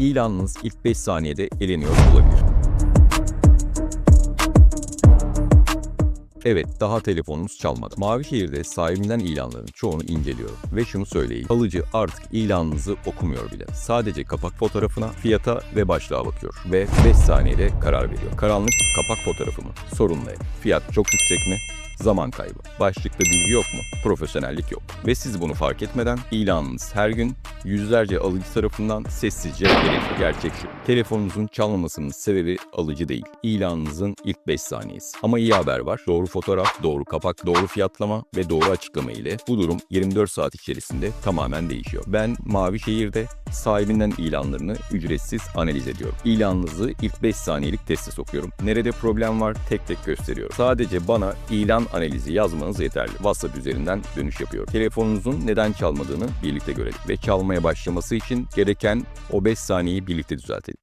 İlanınız ilk 5 saniyede eleniyor olabilir. Evet, daha telefonunuz çalmadı. Mavişehir'de sahibinden ilanların çoğunu inceliyorum. Ve şunu söyleyeyim, alıcı artık ilanınızı okumuyor bile. Sadece kapak fotoğrafına, fiyata ve başlığa bakıyor. Ve 5 saniyede karar veriyor. Karanlık kapak fotoğrafı mı? Sorun ne? Fiyat çok yüksek mi? Zaman kaybı. Başlıkta bilgi yok mu? Profesyonellik yok. Ve siz bunu fark etmeden ilanınız her gün yüzlerce alıcı tarafından sessizce veriliyor. Gerçek şu. Telefonunuzun çalmamasının sebebi alıcı değil. İlanınızın ilk 5 saniyesi. Ama iyi haber var. Doğru fotoğraf, doğru kapak, doğru fiyatlama ve doğru açıklama ile bu durum 24 saat içerisinde tamamen değişiyor. Ben Mavişehir'de sahibinden ilanlarını ücretsiz analiz ediyorum. İlanınızı ilk 5 saniyelik teste sokuyorum. Nerede problem var tek tek gösteriyorum. Sadece bana ilan analizi yazmanız yeterli. WhatsApp üzerinden dönüş yapıyorum. Telefonunuzun neden çalmadığını birlikte görelim ve çalmaya başlaması için gereken o 5 saniyeyi birlikte düzeltelim.